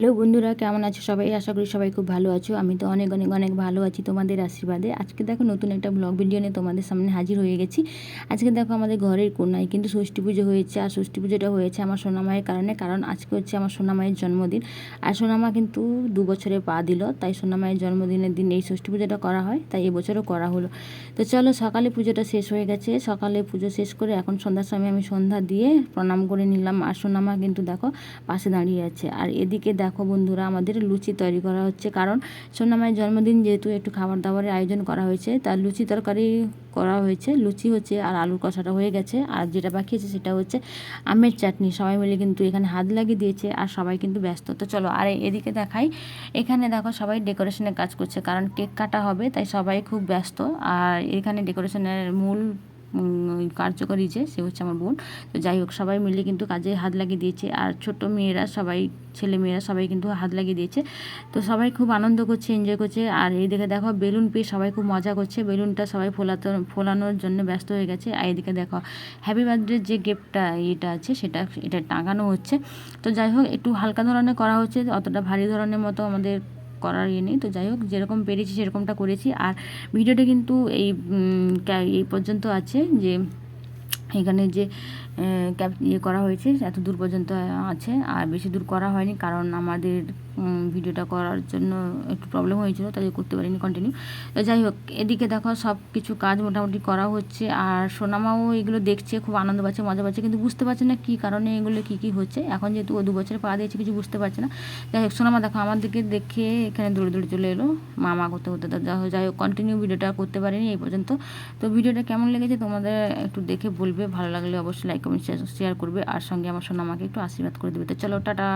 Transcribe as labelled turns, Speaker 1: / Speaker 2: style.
Speaker 1: Hello বন্ধুরা, কেমন আছো সবাই? আশা করি সবাই খুব ভালো আছো। আমি তো অনেক অনেক অনেক ভালো আছি তোমাদের আশীর্বাদে। আজকে দেখো নতুন একটা ব্লগ ভিডিও নিয়ে তোমাদের সামনে হাজির হয়ে গেছি। আজকে দেখো আমাদের ঘরের কোনায় কিন্তু ষষ্ঠী পুজো হয়েছে। আর ষষ্ঠী পুজোটা হয়েছে আমার সোনামায়ের কারণে, কারণ আজকে হচ্ছে আমার সোনামায়ের জন্মদিন। আর সোনামা কিন্তু দু বছরে পা দিল, তাই সোনামায়ের জন্মদিনের দিন এই ষষ্ঠী পুজোটা করা হয়, তাই এবছরও করা হলো। তো চলো, সকালে পুজোটা শেষ হয়ে গেছে। সকালে পুজো শেষ করে এখন সন্ধ্যার সময় আমি সন্ধ্যা দিয়ে প্রণাম করে নিলাম। আর সোনামা কিন্তু দেখো পাশে দাঁড়িয়ে আছে। আর এদিকে দেখো বন্ধুরা, আমাদের লুচি তৈরি করা হচ্ছে। কারণ সোনামায়ের জন্মদিন যেহেতু একটু খাবার দাবারের আয়োজন করা হয়েছে তার লুচি তরকারি করা হয়েছে। লুচি হচ্ছে আর আলুর কষাটা হয়ে গেছে। আর যেটা বাকি আছে সেটা হচ্ছে আমের চাটনি। সবাই মিলে কিন্তু এখানে হাত লাগিয়ে দিয়েছে আর সবাই কিন্তু ব্যস্ত। তো চলো আর এদিকে দেখাই। এখানে দেখো সবাই ডেকোরেশনের কাজ করছে, কারণ কেক কাটা হবে, তাই সবাই খুব ব্যস্ত। আর এখানে ডেকোরেশনের মূল কার্যকরী যে, সে হচ্ছে আমার বোন। তো যাই হোক, সবাই মিলে কিন্তু কাজে হাত লাগিয়ে দিয়েছে। আর ছোট মেয়েরা সবাই, ছেলে মেয়েরা সবাই কিন্তু হাত লাগিয়ে দিয়েছে। তো সবাই খুব আনন্দ করছে এনজয় করছে। আর এই এইদিকে দেখো, বেলুন পেয়ে সবাই খুব মজা করছে। বেলুনটা সবাই ফোলাতে, ফোলানোর জন্য ব্যস্ত হয়ে গেছে। আর এদিকে দেখো হ্যাপি বার্থডে যে গিফটটা এটা আছে, সেটা, এটা টাঙানো হচ্ছে। তো যাই হোক, একটু হালকা ধরনের করা হচ্ছে, অতটা ভারী ধরনের মতো আমাদের করার ইয়ে নেই। তো যাই হোক, যেরকম পেরেছি সেরকমটা করেছি। আর ভিডিওটা কিন্তু এই এই পর্যন্ত আছে যে, এখানে যে ক্যাপ ইয়ে করা হয়েছে, এত দূর পর্যন্ত আছে। আর বেশি দূর করা হয়নি, কারণ আমাদের ভিডিওটা করার জন্য একটু প্রবলেম হয়েছিল, তাই করতে পারিনি কন্টিনিউ তো যাই হোক, এদিকে দেখো সব কিছু কাজ মোটামুটি করা হচ্ছে, আর সোনামাও এগুলো দেখছে, খুব আনন্দ পাচ্ছে, মজা পাচ্ছে, কিন্তু বুঝতে পারছে না কী কারণে এগুলো কী কী হচ্ছে। এখন যেহেতু ও দু বছরে পা দিয়েছে, কিছু বুঝতে পারছে না। যাই হোক, সোনামা দেখো আমার দিকে দেখে এখানে দৌড়ে দৌড়ে চলে এলো, মামা করতে করতে যাই হোক কন্টিনিউ ভিডিওটা করতে পারিনি এই পর্যন্ত। তো ভিডিওটা কেমন লেগেছে তোমাদের একটু দেখে বলবে, ভালো লাগলে অবশ্যই লাইক কমেন্ট শেয়ার করবে, আর সঙ্গে আমার সোনামাকে একটু আশীর্বাদ করে দেবে। তো চলো, টাটা।